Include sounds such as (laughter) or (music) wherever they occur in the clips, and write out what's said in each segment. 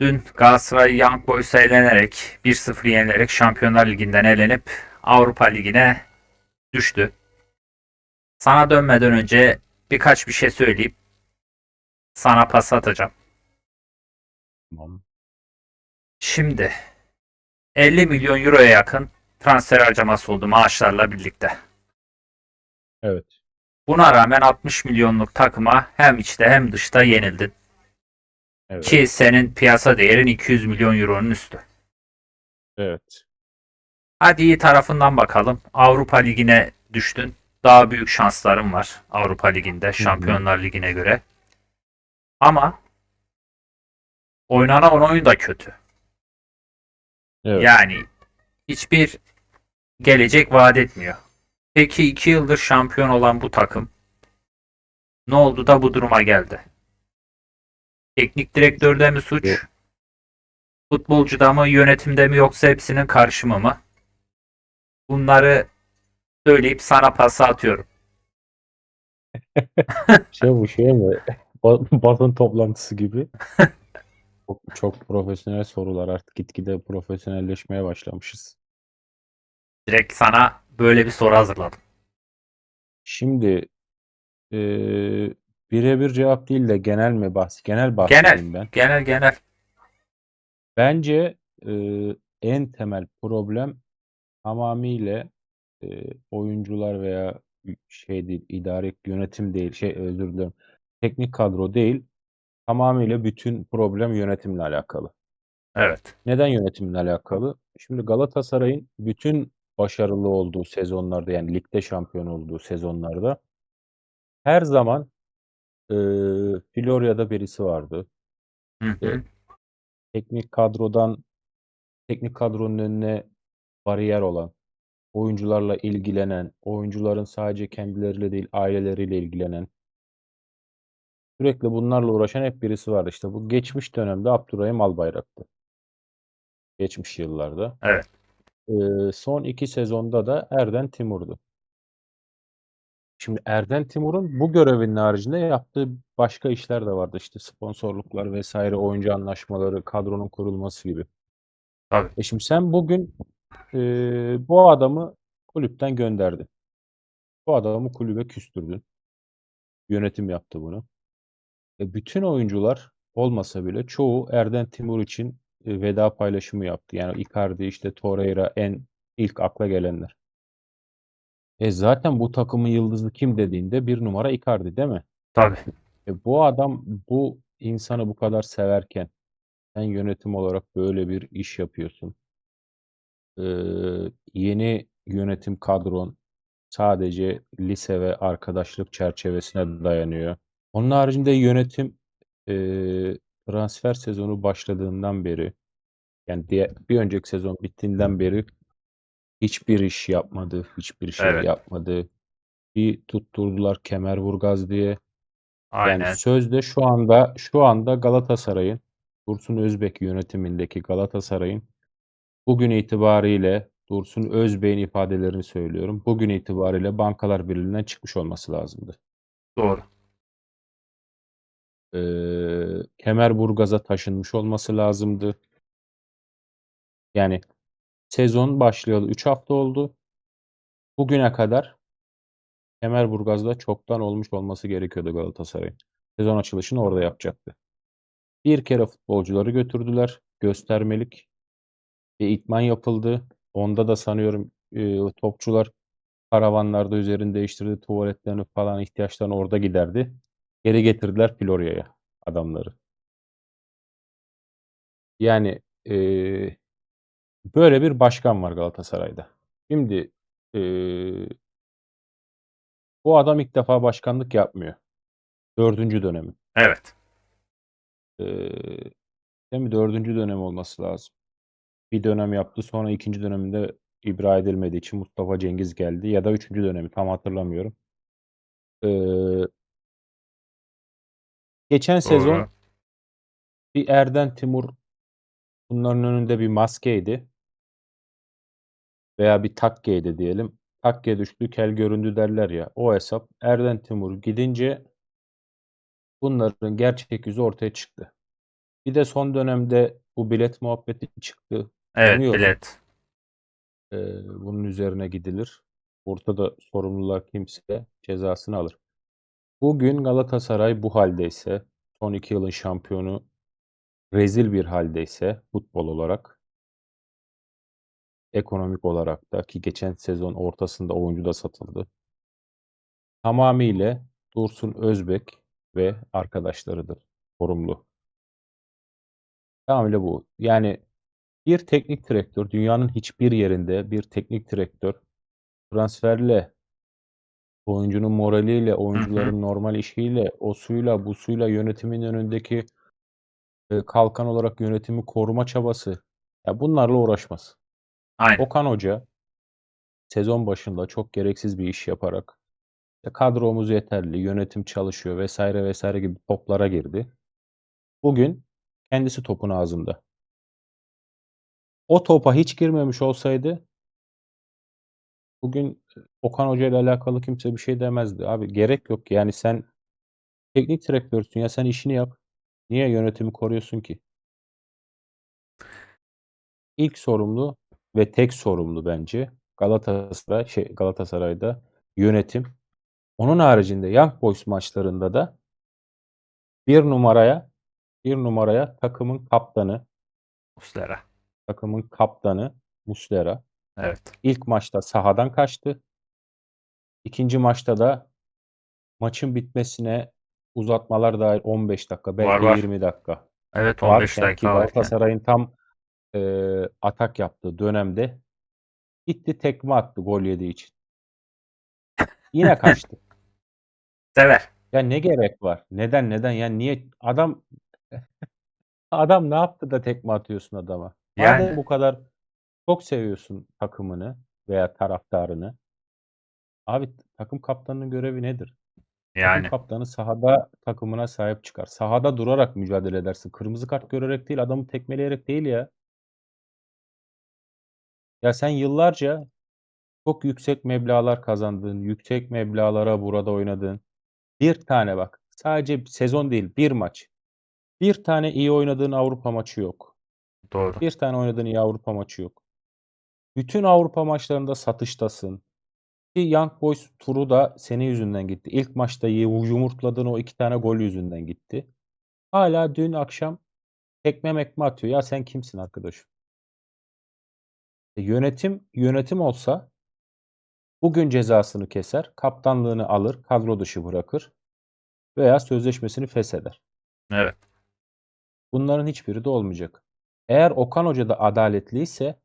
Dün Galatasaray Young Boys'a eğlenerek 1-0 yenilerek Şampiyonlar Ligi'nden elenip Avrupa Ligi'ne düştü. Sana dönmeden önce birkaç bir şey söyleyip sana pas atacağım. Tamam. Şimdi 50 milyon euroya yakın transfer harcaması oldu maaşlarla birlikte. Evet. Buna rağmen 60 milyonluk takıma hem içte hem dışta yenildin. Evet. Ki senin piyasa değerin 200 milyon euronun üstü. Evet. Hadi iyi tarafından bakalım. Avrupa Ligi'ne düştün. Daha büyük şansların var Avrupa Ligi'nde Şampiyonlar Ligi'ne göre. Ama oynanan oyun da kötü. Evet. Yani hiçbir gelecek vaat etmiyor. Peki iki yıldır şampiyon olan bu takım ne oldu da bu duruma geldi? Teknik direktörde mi suç? Yok. Futbolcuda mı, yönetimde mi yoksa hepsinin karışımı mı? Bunları söyleyip sana pası atıyorum. (laughs) Şey bu şey mi? Ba- Basın toplantısı gibi. (laughs) Çok, çok profesyonel sorular artık gitgide profesyonelleşmeye başlamışız. Direkt sana böyle bir soru hazırladım. Şimdi eee birebir cevap değil de genel mi bahs genel bahsedeyim ben. Genel genel. Bence eee, en temel problem tamamıyla eee, oyuncular veya şey değil, idari yönetim değil, şey özür dilerim, teknik kadro değil, tamamıyla bütün problem yönetimle alakalı. Evet. Neden yönetimle alakalı? Şimdi Galatasaray'ın bütün başarılı olduğu sezonlarda yani ligde şampiyon olduğu sezonlarda her zaman eee Florya'da birisi vardı. Hı hı. İşte teknik kadrodan teknik kadronun önüne bariyer olan, oyuncularla ilgilenen, oyuncuların sadece kendileriyle değil aileleriyle ilgilenen sürekli bunlarla uğraşan hep birisi vardı. İşte bu geçmiş dönemde Abdurrahim Albayrak'tı. Geçmiş yıllarda. Evet. Eee, son 2 sezonda da Erden Timur'du. Şimdi Erden Timur'un bu görevinin haricinde yaptığı başka işler de vardı. İşte sponsorluklar vesaire, oyuncu anlaşmaları, kadronun kurulması gibi. Tabii. E şimdi sen bugün eee, bu adamı kulüpten gönderdin. Bu adamı kulübe küstürdün. Yönetim yaptı bunu. E bütün oyuncular olmasa bile çoğu Erden Timur için e, veda paylaşımı yaptı. Yani Icardi, işte Torreira en ilk akla gelenler. E zaten bu takımın yıldızı kim dediğinde bir numara Icardi değil mi? Tabii. E bu adam bu insanı bu kadar severken sen yönetim olarak böyle bir iş yapıyorsun. Eee, yeni yönetim kadron sadece lise ve arkadaşlık çerçevesine dayanıyor. Onun haricinde yönetim eee, transfer sezonu başladığından beri yani diye, bir önceki sezon bittiğinden beri hiçbir iş yapmadı, hiçbir şey Evet. yapmadı. Bir tutturdular Kemerburgaz diye. Aynen. Yani sözde şu anda şu anda Galatasaray'ın Dursun Özbek yönetimindeki Galatasaray'ın bugün itibariyle Dursun Özbek'in ifadelerini söylüyorum. Bugün itibariyle Bankalar Birliği'nden çıkmış olması lazımdı. Doğru. Eee Kemerburgaz'a taşınmış olması lazımdı. Yani sezon başlayalı 3 hafta oldu. Bugüne kadar Kemerburgaz'da çoktan olmuş olması gerekiyordu Galatasaray'ın. Sezon açılışını orada yapacaktı. Bir kere futbolcuları götürdüler. Göstermelik. E, itman yapıldı. Onda da sanıyorum e, topçular karavanlarda üzerini değiştirdi. Tuvaletlerini falan ihtiyaçlarını orada giderdi. Geri getirdiler Florya'ya adamları. Yani e, böyle bir başkan var Galatasaray'da. Şimdi e, bu adam ilk defa başkanlık yapmıyor. Dördüncü dönemi. Evet. E, değil mi? Dördüncü dönem olması lazım. Bir dönem yaptı. Sonra ikinci döneminde ibra edilmediği için Mustafa Cengiz geldi. Ya da üçüncü dönemi tam hatırlamıyorum. Ee, geçen sezon Doğru. bir Erden Timur bunların önünde bir maskeydi. Veya bir takkeydi diyelim. Takke düştü, kel göründü derler ya. O hesap Erden Timur gidince bunların gerçek yüzü ortaya çıktı. Bir de son dönemde bu bilet muhabbeti çıktı. Evet Umuyorum. bilet. Eee, bunun üzerine gidilir. Ortada sorumlular kimse cezasını alır. Bugün Galatasaray bu haldeyse, son 2 yılın şampiyonu rezil bir haldeyse futbol olarak, ekonomik olarak da ki geçen sezon ortasında oyuncu da satıldı. Tamamıyla Dursun Özbek ve arkadaşlarıdır sorumlu. Tamamıyla bu. Yani bir teknik direktör, dünyanın hiçbir yerinde bir teknik direktör transferle, oyuncunun moraliyle, oyuncuların normal işiyle, o suyla, bu suyla yönetimin önündeki eee, kalkan olarak yönetimi koruma çabası, ya bunlarla uğraşmaz. Aynen. Okan Hoca sezon başında çok gereksiz bir iş yaparak kadromuz yeterli, yönetim çalışıyor vesaire vesaire gibi toplara girdi. Bugün kendisi topun ağzında. O topa hiç girmemiş olsaydı bugün Okan Hoca ile alakalı kimse bir şey demezdi. Abi gerek yok. Yani sen teknik direktörsün ya sen işini yap. Niye yönetimi koruyorsun ki? İlk sorumlu ve tek sorumlu bence Galatasaray şey Galatasaray'da yönetim. Onun haricinde Young Boys maçlarında da bir numaraya bir numaraya takımın kaptanı Muslera. takımın kaptanı Muslera. Evet. İlk maçta sahadan kaçtı. İkinci maçta da maçın bitmesine uzatmalar dahil 15 dakika belki Var, var. 20 dakika Evet 15 varken ki dakika. Galatasaray'ın tam eee, atak yaptığı dönemde gitti tekme attı gol yediği için. Yine (laughs) kaçtı. Sever. Ya ne gerek var? Neden neden? Yani niye adam adam ne yaptı da tekme atıyorsun adama? Madem Yani. bu kadar çok seviyorsun takımını veya taraftarını. Abi takım kaptanının görevi nedir? Takım Yani. kaptanı sahada takımına sahip çıkar. Sahada durarak mücadele edersin. Kırmızı kart görerek değil, adamı tekmeleyerek değil ya. Ya sen yıllarca çok yüksek meblağlar kazandın, yüksek meblağlara burada oynadın. Bir tane bak, sadece sezon değil, bir maç. Bir tane iyi oynadığın Avrupa maçı yok. Doğru. Bir tane oynadığın iyi Avrupa maçı yok. Bütün Avrupa maçlarında satıştasın. Ki Young Boys turu da senin yüzünden gitti. İlk maçta yumurtladığın o iki tane gol yüzünden gitti. Hala dün akşam tekme mekme atıyor. Ya sen kimsin arkadaşım? E, yönetim yönetim olsa bugün cezasını keser, kaptanlığını alır, kadro dışı bırakır veya sözleşmesini fesheder. Evet. Bunların hiçbiri de olmayacak. Eğer Okan Hoca da adaletliyse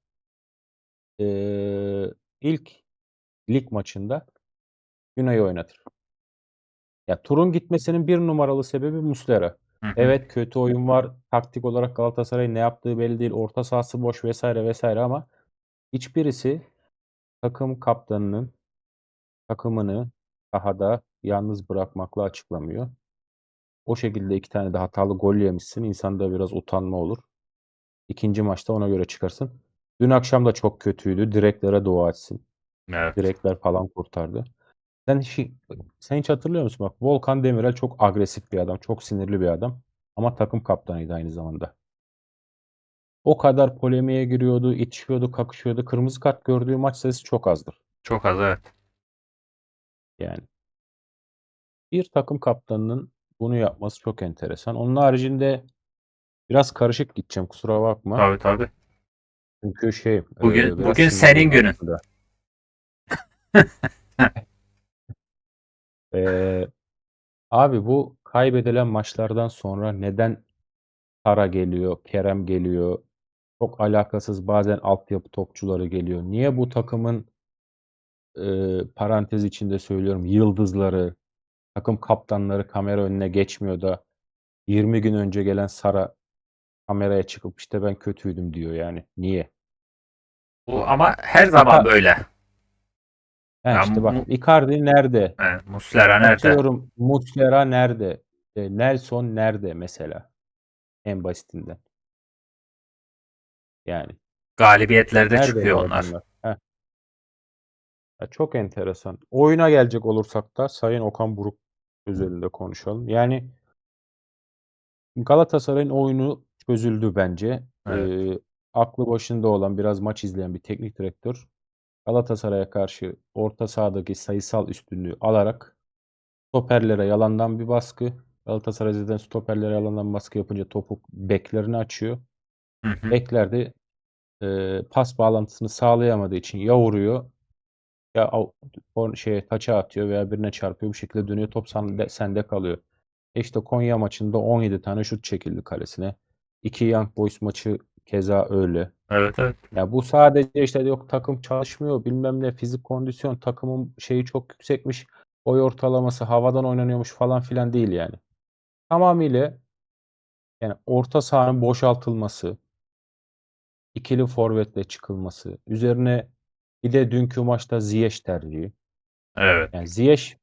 eee, ilk lig maçında Günay'ı oynatır. Ya turun gitmesinin bir numaralı sebebi Muslera. Hı hı. Evet kötü oyun var. Taktik olarak Galatasaray'ın ne yaptığı belli değil. Orta sahası boş vesaire vesaire ama hiçbirisi takım kaptanının takımını sahada yalnız bırakmakla açıklamıyor. O şekilde iki tane de hatalı gol yemişsin. İnsanda biraz utanma olur. İkinci maçta ona göre çıkarsın. Dün akşam da çok kötüydü. Direklere dua etsin. Evet. Direkler falan kurtardı. Sen hiç, sen hiç hatırlıyor musun? Bak Volkan Demirel çok agresif bir adam. Çok sinirli bir adam. Ama takım kaptanıydı aynı zamanda. O kadar polemiğe giriyordu, itişiyordu, kakışıyordu. Kırmızı kart gördüğü maç sayısı çok azdır. Çok az evet. Yani. Bir takım kaptanının bunu yapması çok enteresan. Onun haricinde biraz karışık gideceğim kusura bakma. Tabii tabii. Çünkü şey Bugün- e, bugün senin günün. Eee, (laughs) abi bu kaybedilen maçlardan sonra neden Sara geliyor, Kerem geliyor, çok alakasız bazen altyapı topçuları geliyor. Niye bu takımın eee, parantez içinde söylüyorum yıldızları, takım kaptanları kamera önüne geçmiyor da 20 gün önce gelen Sara kameraya çıkıp işte ben kötüydüm diyor yani. Niye? Bu ama her zaman Hata- böyle. He Ya işte bak Icardi nerede? Evet, Muslera nerede? Atıyorum Muslera nerede? E, Nelson nerede mesela? En basitinden. Yani Galibiyetlerde nerede çıkıyor onlar. Heh. Ya çok enteresan. Oyuna gelecek olursak da Sayın Okan Buruk üzerinde konuşalım. Yani Galatasaray'ın oyunu çözüldü bence. Evet. Eee, aklı başında olan, biraz maç izleyen bir teknik direktör Galatasaray'a karşı orta sahadaki sayısal üstünlüğü alarak stoperlere yalandan bir baskı. Galatasaray zaten stoperlere yalandan baskı yapınca topu beklerine açıyor. Hı hı. Bekler de eee, pas bağlantısını sağlayamadığı için ya vuruyor ya av o şeye taça atıyor veya birine çarpıyor. Bu şekilde dönüyor. Top sende sende kalıyor. E, işte Konya maçında 17 tane şut çekildi kalesine. 2 Young Boys maçı keza öyle. Evet evet. Ya bu sadece işte yok takım çalışmıyor bilmem ne fizik kondisyon takımın şeyi çok yüksekmiş. Boy ortalaması havadan oynanıyormuş falan filan değil yani. Tamamıyla yani orta sahanın boşaltılması, ikili forvetle çıkılması, üzerine bir de dünkü maçta Ziyech tercihi. Evet. Yani Ziyech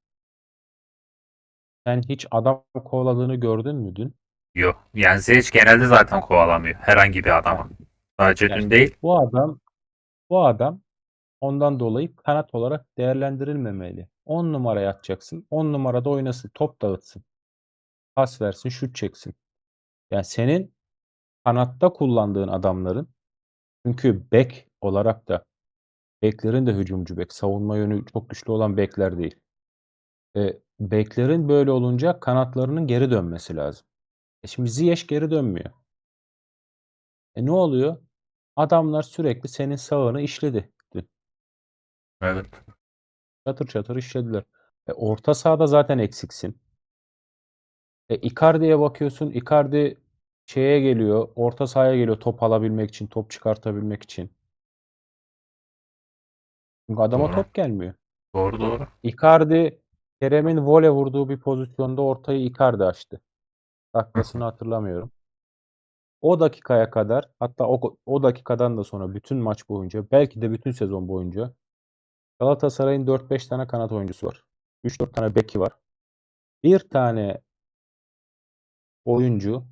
sen hiç adam kovaladığını gördün mü dün? Yok. Yani Ziyech genelde zaten kovalamıyor. Herhangi bir adamı. Sadece Yani dün değil. bu adam bu adam ondan dolayı kanat olarak değerlendirilmemeli. 10 numaraya atacaksın. 10 numarada oynasın, top dağıtsın. Pas versin, şut çeksin. Yani senin kanatta kullandığın adamların çünkü bek olarak da beklerin de hücumcu bek, savunma yönü çok güçlü olan bekler değil. E, beklerin böyle olunca kanatlarının geri dönmesi lazım. E şimdi Ziyech geri dönmüyor. E ne oluyor? Adamlar sürekli senin sağını işledi. dün. Evet. Çatır çatır işlediler. E orta sahada zaten eksiksin. E Icardi'ye bakıyorsun. Icardi şeye geliyor, orta sahaya geliyor top alabilmek için, top çıkartabilmek için. Çünkü adama Doğru. top gelmiyor. Doğru doğru. Icardi Kerem'in vole vurduğu bir pozisyonda ortayı Icardi açtı. Dakikasını hatırlamıyorum. O dakikaya kadar hatta o, o dakikadan da sonra bütün maç boyunca belki de bütün sezon boyunca Galatasaray'ın 4-5 tane kanat oyuncusu var. 3-4 tane beki var. Bir tane oyuncu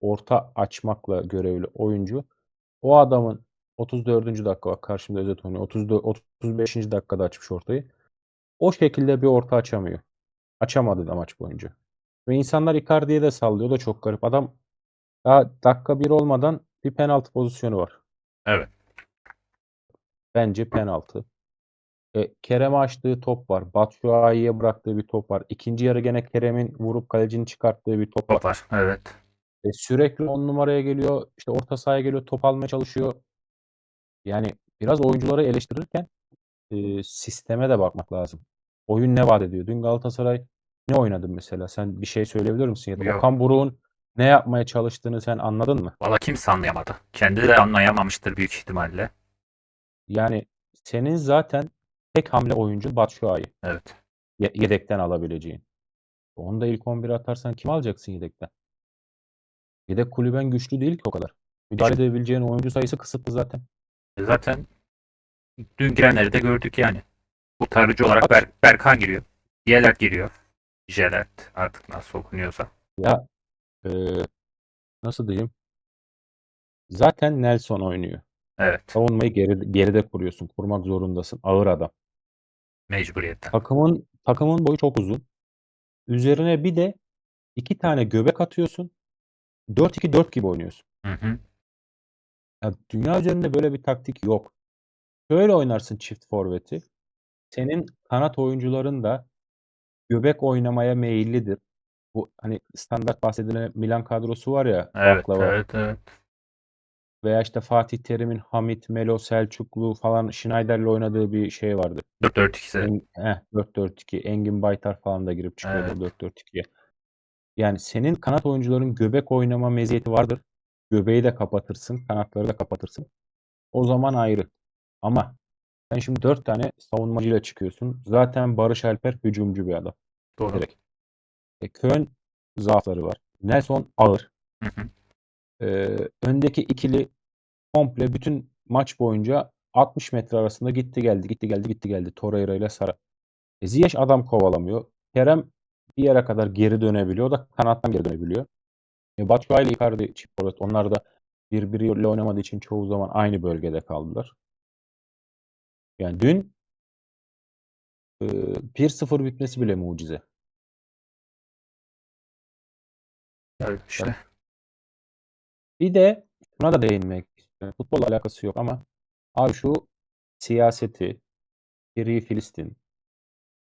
orta açmakla görevli oyuncu o adamın 34. dakika bak karşımda özet oynuyor. 34, 35. dakikada açmış ortayı. O şekilde bir orta açamıyor. Açamadı da maç boyunca. Ve insanlar Icardi'ye de sallıyor. O da çok garip. Adam daha dakika bir olmadan bir penaltı pozisyonu var. Evet. Bence penaltı. E, Kerem'e açtığı top var. Batshuayi'ye bıraktığı bir top var. İkinci yarı gene Kerem'in vurup kalecinin çıkarttığı bir top var. Top var. Evet. E, sürekli on numaraya geliyor. işte orta sahaya geliyor. Top almaya çalışıyor. Yani biraz oyuncuları eleştirirken e, sisteme de bakmak lazım. Oyun ne vaat ediyor? Dün Galatasaray ne oynadı mesela? Sen bir şey söyleyebilir misin? Ya da Yok. Okan Buruk'un ne yapmaya çalıştığını sen anladın mı? Valla kimse anlayamadı. Kendi de anlayamamıştır büyük ihtimalle. Yani senin zaten tek hamle oyuncu Batshuayi. Evet. Ye- yedekten alabileceğin. Onu da ilk 11'e atarsan kim alacaksın yedekten? Yedek kulüben güçlü değil ki o kadar. Müdahale edebileceğin oyuncu sayısı kısıtlı zaten. E Zaten dün girenleri de gördük yani. Kurtarıcı olarak Ber Berkan giriyor. Yelert giriyor. Jelert artık nasıl okunuyorsa. Ya eee, nasıl diyeyim? Zaten Nelson oynuyor. Evet. Savunmayı geri, geride kuruyorsun. Kurmak zorundasın. Ağır adam. Mecburiyetten. Takımın takımın boyu çok uzun. Üzerine bir de iki tane göbek atıyorsun. 4-2-4 gibi oynuyorsun. Hı hı. Ya dünya üzerinde böyle bir taktik yok. Şöyle oynarsın çift forveti. Senin kanat oyuncuların da göbek oynamaya meyillidir. Bu hani standart bahsedilen Milan kadrosu var ya Evet, baklava. evet, evet. Veya işte Fatih Terim'in Hamit, Melo, Selçuklu falan Schneider'le oynadığı bir şey vardı. 4-4-2'si. En, heh, 4-4-2. Engin Baytar falan da girip çıkıyordu Evet. 4-4-2'ye. Yani senin kanat oyuncuların göbek oynama meziyeti vardır. Göbeği de kapatırsın, kanatları da kapatırsın. O zaman ayrı. Ama sen şimdi 4 tane savunmacıyla çıkıyorsun. Zaten Barış Alper hücumcu bir adam. Doğru. Direkt. E, Köln zaafları var. Nelson ağır. Hı hı. Ee, öndeki ikili komple bütün maç boyunca 60 metre arasında gitti geldi gitti geldi gitti geldi Torreira ile Sara. E, Ziyech adam kovalamıyor. Kerem bir yere kadar geri dönebiliyor. O da kanattan geri dönebiliyor. E, Batshuayi ile Icardi çift forvet. Onlar da birbiriyle oynamadığı için çoğu zaman aynı bölgede kaldılar. Yani dün e, 1-0 bitmesi bile mucize. Evet, işte. Bir de şuna da değinmek istiyorum. Futbolla alakası yok ama abi şu siyaseti, Free Filistin,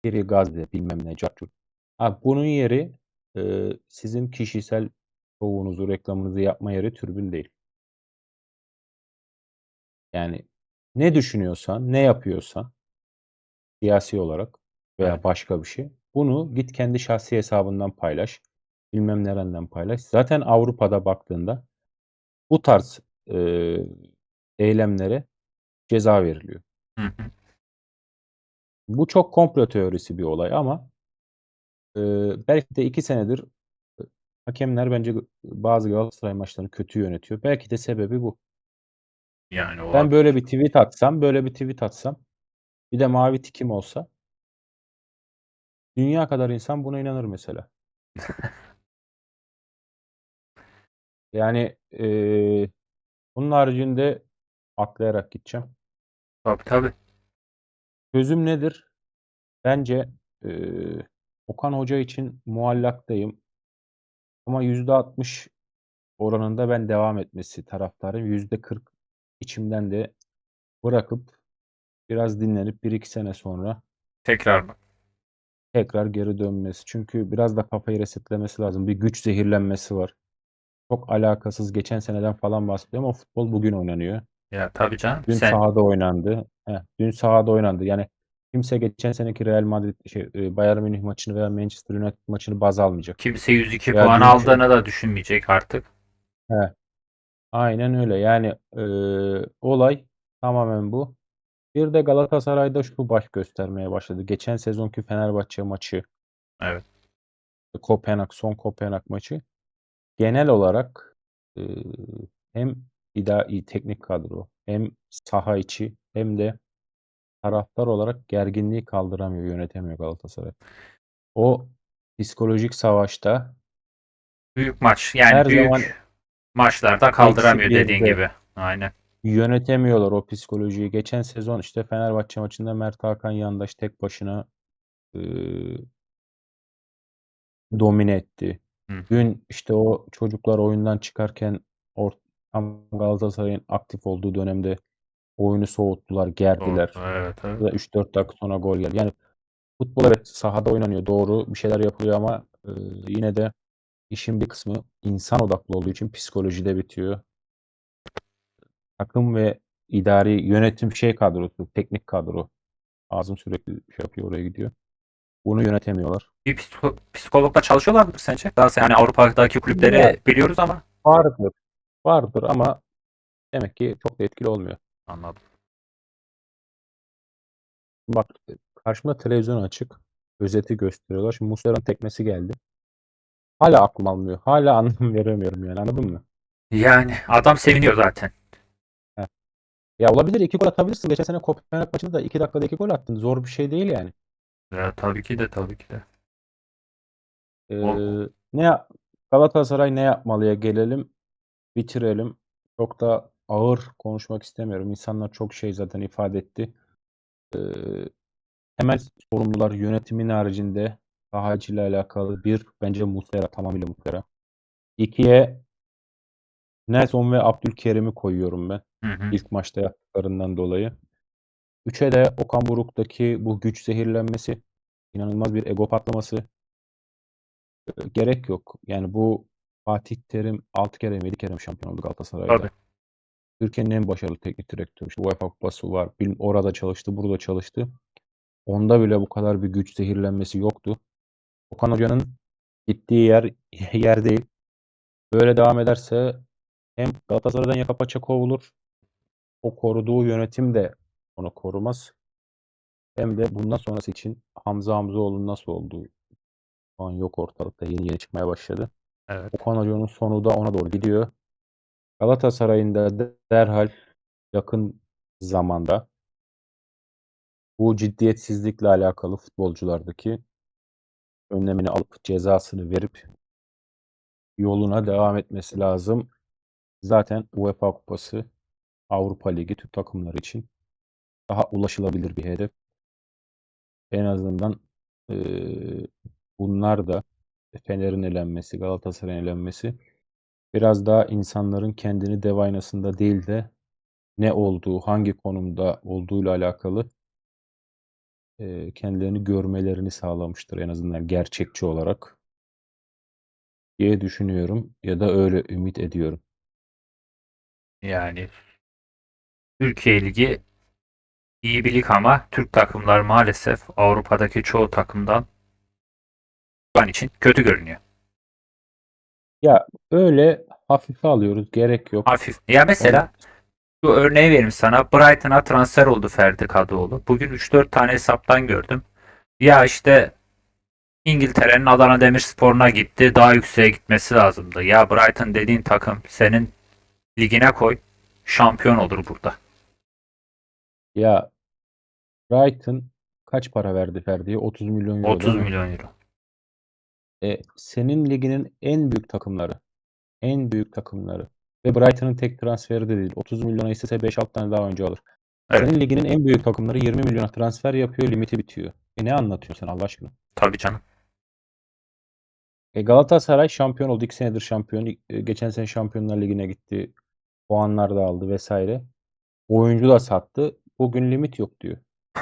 Free Gazze bilmem ne cart curt. Abi bunun yeri e, sizin kişisel şovunuzu, reklamınızı yapma yeri tribün değil. Yani ne düşünüyorsan, ne yapıyorsan siyasi olarak veya Evet. başka bir şey bunu git kendi şahsi hesabından paylaş. Bilmem nereden paylaş. Zaten Avrupa'da baktığında bu tarz e, eylemlere ceza veriliyor. Hı hı. Bu çok komplo teorisi bir olay ama e, belki de iki senedir e, hakemler bence bazı Galatasaray maçlarını kötü yönetiyor. Belki de sebebi bu. Yani Ben olabilir. böyle bir tweet atsam, böyle bir tweet atsam, bir de mavi tikim olsa dünya kadar insan buna inanır mesela. (laughs) Yani eee bunun haricinde atlayarak gideceğim. Tabii tabii. Çözüm nedir? Bence eee, Okan Hoca için muallaktayım. Ama %60 oranında ben devam etmesi taraftarım. %40 içimden de bırakıp biraz dinlenip 1-2 sene sonra Tekrar mı? tekrar geri dönmesi. Çünkü biraz da kafayı resetlemesi lazım. Bir güç zehirlenmesi var. Çok alakasız geçen seneden falan bahsediyorum ama futbol bugün oynanıyor. Ya tabii canım. Dün Sen sahada oynandı. Heh, dün sahada oynandı. Yani kimse geçen seneki Real Madrid şey e, Bayern Münih maçını veya Manchester United maçını baz almayacak. kimse 102 Ya puan dünkü- aldığını da düşünmeyecek artık. He. Aynen öyle. Yani e, olay tamamen bu. Bir de Galatasaray'da şu baş göstermeye başladı. Geçen sezonki Fenerbahçe maçı, Evet. Kopenhag, son Kopenhag maçı genel olarak e, hem idari teknik kadro hem saha içi hem de taraftar olarak gerginliği kaldıramıyor, yönetemiyor Galatasaray. O psikolojik savaşta Büyük maç. Yani Her büyük zaman maçlarda kaldıramıyor dediğin gibi. Aynen. yönetemiyorlar o psikolojiyi. Geçen sezon işte Fenerbahçe maçında Mert Hakan Yandaş tek başına e, domine etti. Hı. Dün işte o çocuklar oyundan çıkarken or tam Galatasaray'ın aktif olduğu dönemde oyunu soğuttular, gerdiler. Doğru. Evet, evet. Ve 3-4 dakika sonra gol geldi. Yani futbol evet sahada oynanıyor. Doğru bir şeyler yapılıyor ama e, yine de işin bir kısmı insan odaklı olduğu için psikolojide bitiyor. Takım ve idari yönetim şey kadrosu, teknik kadro. Ağzım sürekli şey yapıyor oraya gidiyor. Bunu yönetemiyorlar. Bir psiko- psikologla çalışıyorlar mıdır sence? Daha yani Avrupa'daki kulüpleri Ya. biliyoruz ama Vardır. Vardır ama demek ki çok da etkili olmuyor. Anladım. Bak karşımda televizyon açık. Özeti gösteriyorlar. Şimdi Muslera'nın tekmesi geldi. Hala aklım almıyor. Hala (laughs) anlam veremiyorum yani anladın mı? Yani adam seviniyor zaten. Ya olabilir iki gol atabilirsin. Geçen sene Kopenhag maçında da iki dakikada iki gol attın. Zor bir şey değil yani. Ya, tabii ki de tabii ki de. Ee, ne yap- Galatasaray ne yapmalıya gelelim, bitirelim. Çok da ağır konuşmak istemiyorum. İnsanlar çok şey zaten ifade etti. Ee, temel sorumlular yönetimin haricinde sahacıyla alakalı bir bence Muslera tamamıyla Muslera. İkiye Nelson ve Abdülkerim'i koyuyorum ben. Hı hı. İlk maçta yaptıklarından dolayı. Üçe de Okan Buruk'taki bu güç zehirlenmesi, inanılmaz bir ego patlaması gerek yok. Yani bu Fatih Terim 6 kere mi 7 kere mi şampiyon oldu Galatasaray'da. Tabii. Türkiye'nin en başarılı teknik direktörü. İşte UEFA Kupası var. Bil- Orada çalıştı, burada çalıştı. Onda bile bu kadar bir güç zehirlenmesi yoktu. Okan Hoca'nın gittiği yer (laughs) yer değil. Böyle devam ederse hem Galatasaray'dan yaka paça kovulur. O koruduğu yönetim de onu korumaz. Hem de bundan sonrası için Hamza Hamzoğlu'nun nasıl olduğu şu an yok ortalıkta. Yeni yeni çıkmaya başladı. Evet. Okan Hoca'nın sonu da ona doğru gidiyor. Galatasaray'ın da de- derhal yakın zamanda bu ciddiyetsizlikle alakalı futbolculardaki önlemini alıp cezasını verip yoluna devam etmesi lazım. Zaten UEFA Kupası Avrupa Ligi Türk takımları için daha ulaşılabilir bir hedef. En azından eee, bunlar da Fener'in elenmesi, Galatasaray'ın elenmesi biraz daha insanların kendini dev aynasında değil de ne olduğu, hangi konumda olduğuyla alakalı eee, kendilerini görmelerini sağlamıştır en azından gerçekçi olarak diye düşünüyorum ya da öyle ümit ediyorum. Yani Türkiye Ligi iyi bir lig ama Türk takımlar maalesef Avrupa'daki çoğu takımdan şu an için kötü görünüyor. Ya öyle hafife alıyoruz, gerek yok. Hafif. Ya mesela şu örneği vereyim sana. Brighton'a transfer oldu Ferdi Kadıoğlu. Bugün 3-4 tane hesaptan gördüm. Ya işte İngiltere'nin Adana Demirspor'una gitti. Daha yükseğe gitmesi lazımdı. Ya Brighton dediğin takım senin ligine koy. Şampiyon olur burada. Ya Brighton kaç para verdi Ferdi'ye? 30 milyon euro 30 değil mi? milyon euro. E, senin liginin en büyük takımları. En büyük takımları. Ve Brighton'ın tek transferi de değil. 30 milyona istese 5-6 tane daha oyuncu alır. Evet. Senin liginin en büyük takımları 20 milyona transfer yapıyor, limiti bitiyor. E ne anlatıyorsun sen Allah aşkına? Tabii canım. E Galatasaray şampiyon oldu. 2 senedir şampiyon. E, Geçen sene Şampiyonlar Ligi'ne gitti. Puanlar da aldı vesaire. Oyuncu da sattı. Bugün limit yok diyor. (laughs)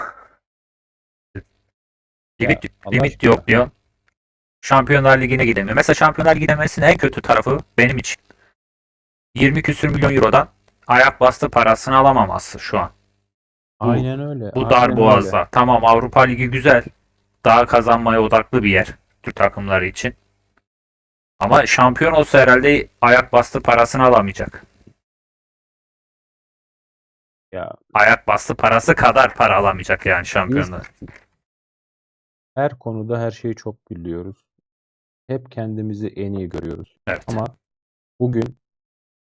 Limit, Allah limit aşkına. yok diyor. Şampiyonlar Ligi'ne gidemiyor. Mesela Şampiyonlar Ligi demesinin en kötü tarafı benim için 20 küsür milyon eurodan ayak bastı parasını alamaması şu an. Bu- Aynen öyle. Bu aynen dar öyle. boğazda. Tamam Avrupa Ligi güzel. Daha kazanmaya odaklı bir yer Türk takımları için. Ama şampiyon olsa herhalde ayak bastı parasını alamayacak. Ya Ayak bastı parası kadar para alamayacak yani şampiyonlar. her konuda her şeyi çok biliyoruz. Hep kendimizi en iyi görüyoruz. Evet. Ama bugün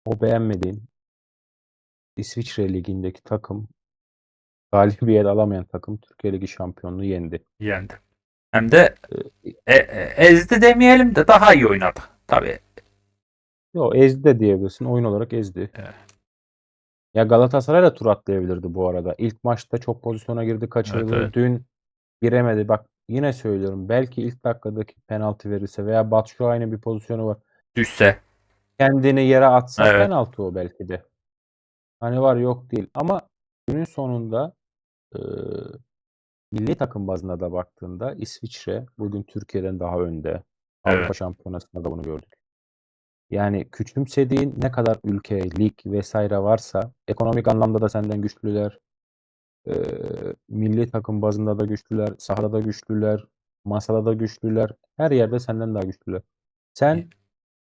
o beğenmediğin İsviçre Ligi'ndeki takım galibiyet alamayan takım Türkiye Ligi şampiyonluğu yendi. Yendi. Hem de e, e, ezdi demeyelim de daha iyi oynadı. Tabii. Yo ezdi de diyebilirsin. Oyun olarak ezdi. Evet. Ya Galatasaray da tur atlayabilirdi bu arada. İlk maçta çok pozisyona girdi, kaçırdı. Evet, evet. Dün giremedi. Bak yine söylüyorum. Belki ilk dakikadaki penaltı verirse veya Batshuayi'nin bir pozisyonu var. Düşse. Kendini yere atsa Evet. penaltı o belki de. Hani var yok değil. Ama günün sonunda e, milli takım bazında da baktığında İsviçre bugün Türkiye'den daha önde. Avrupa Evet. Şampiyonası'nda da bunu gördük. Yani küçümsediğin ne kadar ülke, lig vesaire varsa ekonomik anlamda da senden güçlüler. E, milli takım bazında da güçlüler, sahada da güçlüler, masada da güçlüler. Her yerde senden daha güçlüler. Sen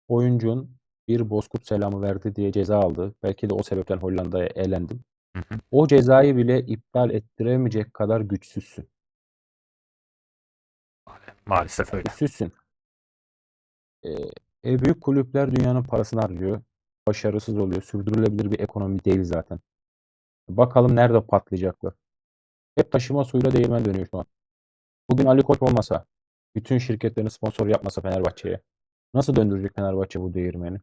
oyuncun bir bozkurt selamı verdi diye ceza aldı. Belki de o sebepten Hollanda'ya elendin. Hı hı. O cezayı bile iptal ettiremeyecek kadar güçsüzsün. Maalesef öyle. Güçsüzsün. Ee, e, büyük kulüpler dünyanın parasını harcıyor. Başarısız oluyor. Sürdürülebilir bir ekonomi değil zaten. Bakalım nerede patlayacaklar. Hep taşıma suyuyla değirmen dönüyor şu an. Bugün Ali Koç olmasa, bütün şirketlerini sponsor yapmasa Fenerbahçe'ye nasıl döndürecek Fenerbahçe bu değirmeni?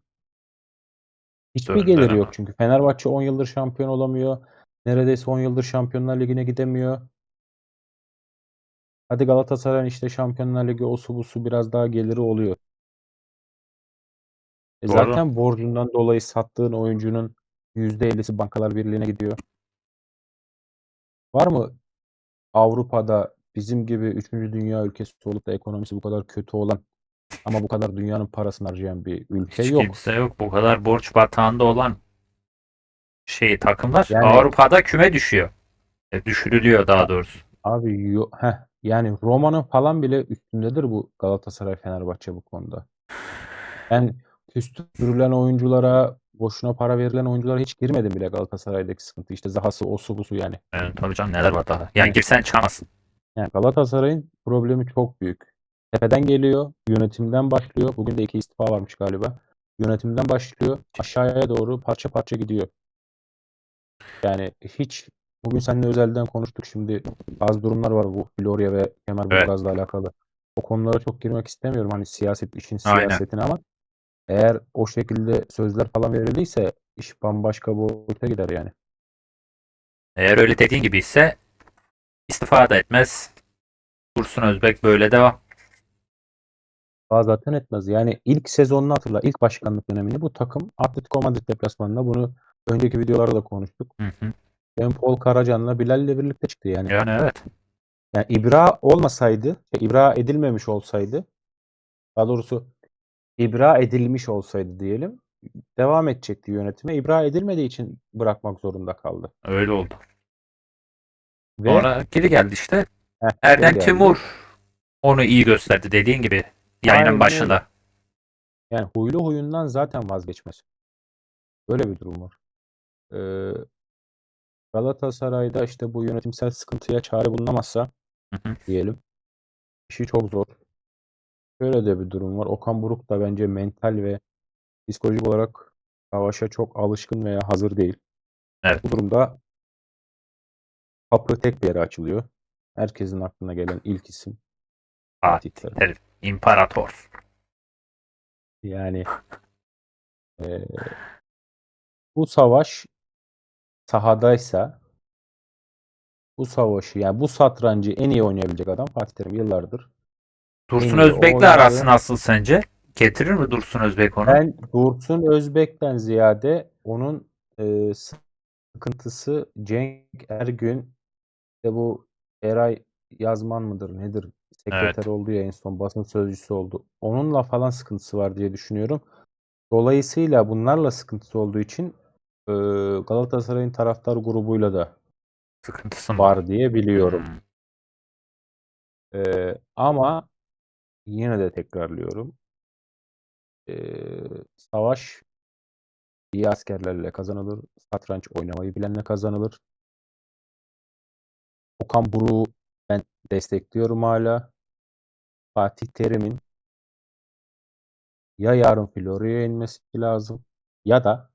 Hiçbir geliri Döndüremez. yok çünkü Fenerbahçe 10 yıldır şampiyon olamıyor. Neredeyse 10 yıldır Şampiyonlar Ligi'ne gidemiyor. Hadi Galatasaray'ın işte Şampiyonlar Ligi o su bu su biraz daha geliri oluyor. E Doğru. zaten borcundan dolayı sattığın oyuncunun %50'si Bankalar Birliği'ne gidiyor. Var mı Avrupa'da bizim gibi 3. dünya ülkesi olup da ekonomisi bu kadar kötü olan ama bu kadar dünyanın parasını harcayan bir ülke Hiç yok. kimse yok. Bu kadar borç batağında olan şey takımlar Yani- Avrupa'da küme düşüyor. E, düşürülüyor daha doğrusu. Abi yo, heh, yani Roma'nın falan bile üstündedir bu Galatasaray Fenerbahçe bu konuda. Ben küstürülen oyunculara, boşuna para verilen oyunculara hiç girmedim bile Galatasaray'daki sıkıntı. İşte Zaha'sı, osu busu yani. Yani, tabii canım neler var daha. Yani girsen çıkamazsın. Yani Galatasaray'ın problemi çok büyük. Tepeden geliyor, yönetimden başlıyor. Bugün de iki istifa varmış galiba. Yönetimden başlıyor, aşağıya doğru parça parça gidiyor. Yani hiç bugün seninle özelden konuştuk. Şimdi bazı durumlar var bu Florya ve Evet. Kemerburgaz'la alakalı. O konulara çok girmek istemiyorum. Hani siyaset işin Aynen. siyasetine ama eğer o şekilde sözler falan verildiyse iş bambaşka boyuta gider yani. Eğer öyle dediğin gibi ise istifa da etmez. Dursun Özbek böyle devam. Daha zaten etmez. Yani ilk sezonunu hatırla. ilk başkanlık döneminde bu takım Atletico Madrid deplasmanında bunu önceki videolarda da konuştuk. Hı hı. Ben Paul Karacan'la Bilal ile birlikte çıktı yani. Yani evet. Yani ibra olmasaydı, şey, ibra edilmemiş olsaydı, daha doğrusu ibra edilmiş olsaydı diyelim, devam edecekti yönetime. İbra edilmediği için bırakmak zorunda kaldı. Öyle oldu. Ve Sonra geri geldi işte. Heh, Erden geldi. Timur onu iyi gösterdi dediğin gibi yayının Aynen başında. Yani huylu huyundan zaten vazgeçmez. Böyle bir durum var. Ee, Galatasaray'da işte bu yönetimsel sıkıntıya çare bulunamazsa Hı hı. diyelim işi çok zor. Şöyle de bir durum var. Okan Buruk da bence mental ve psikolojik olarak savaşa çok alışkın veya hazır değil. Evet. Bu durumda kapı tek bir yere açılıyor. Herkesin aklına gelen ilk isim Fatih Terim. İmparator. Yani eee, bu savaş sahadaysa bu savaşı yani bu satrancı en iyi oynayabilecek adam Fatih Terim yıllardır. Dursun o Özbek'le oynadı. arası nasıl sence? Getirir mi Dursun Özbek onu? Ben Dursun Özbek'ten ziyade onun eee, sıkıntısı Cenk Ergün işte bu Eray Yazman mıdır nedir? Sekreter oldu ya en son basın sözcüsü oldu. Onunla falan sıkıntısı var diye düşünüyorum. Dolayısıyla bunlarla sıkıntısı olduğu için eee, Galatasaray'ın taraftar grubuyla da Sıkıntısı mı? var diye biliyorum. Hmm. Eee, ama yine de tekrarlıyorum. Eee, savaş iyi askerlerle kazanılır. Satranç oynamayı bilenle kazanılır. Okan Buruk'u ben destekliyorum hala. Fatih Terim'in ya yarın Florya'ya inmesi lazım ya da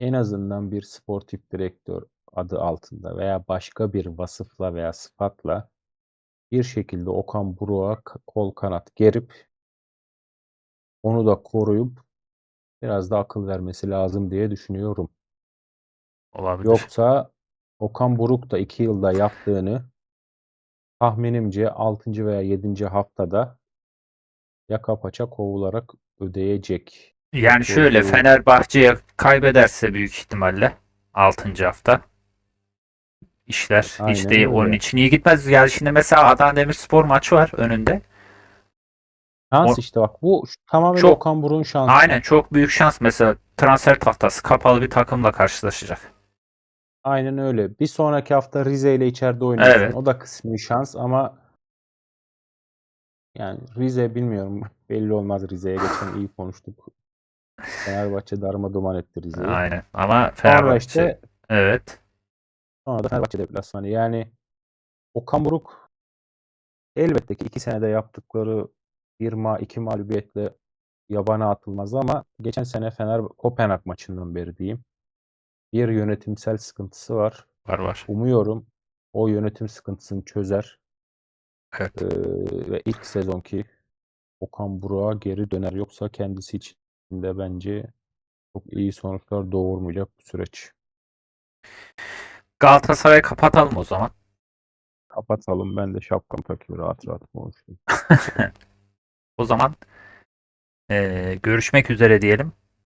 en azından bir sportif direktör adı altında veya başka bir vasıfla veya sıfatla bir şekilde Okan Buruk'a kol kanat gerip onu da koruyup biraz da akıl vermesi lazım diye düşünüyorum. Olabilir. Yoksa Okan Buruk da 2 yılda yaptığını tahminimce 6. veya 7. haftada yaka paça kovularak ödeyecek. Yani şöyle Fenerbahçe'ye kaybederse büyük ihtimalle 6. hafta işler Aynen de öyle. onun için iyi gitmez. Yani şimdi mesela Adana Demirspor maçı var önünde. Şans O- işte bak bu tamamen Çok- Okan Buruk'un şansı. Aynen çok büyük şans mesela transfer tahtası kapalı bir takımla karşılaşacak. Aynen öyle. Bir sonraki hafta Rize ile içeride oynuyorsun. Evet. O da kısmi şans ama yani Rize bilmiyorum. (laughs) Belli olmaz Rize'ye geçen iyi konuştuk. Fenerbahçe darma duman etti Rize'yi. Aynen ama Fenerbahçe işte evet sonra da Fenerbahçe deplasmanı. Yani Okan Buruk elbette ki iki senede yaptıkları bir ma iki mağlubiyetle yabana atılmaz ama geçen sene Fener Kopenhag maçından beri diyeyim bir yönetimsel sıkıntısı var. var var. Umuyorum o yönetim sıkıntısını çözer Evet. Ee, ve ilk sezonki Okan Buruk'a geri döner. Yoksa kendisi için de bence çok iyi sonuçlar doğurmayacak bu süreç. Galatasaray'ı kapatalım o zaman. Kapatalım. Ben de şapkam takıyor. Rahat rahat konuşayım. (laughs) O zaman eee, görüşmek üzere diyelim.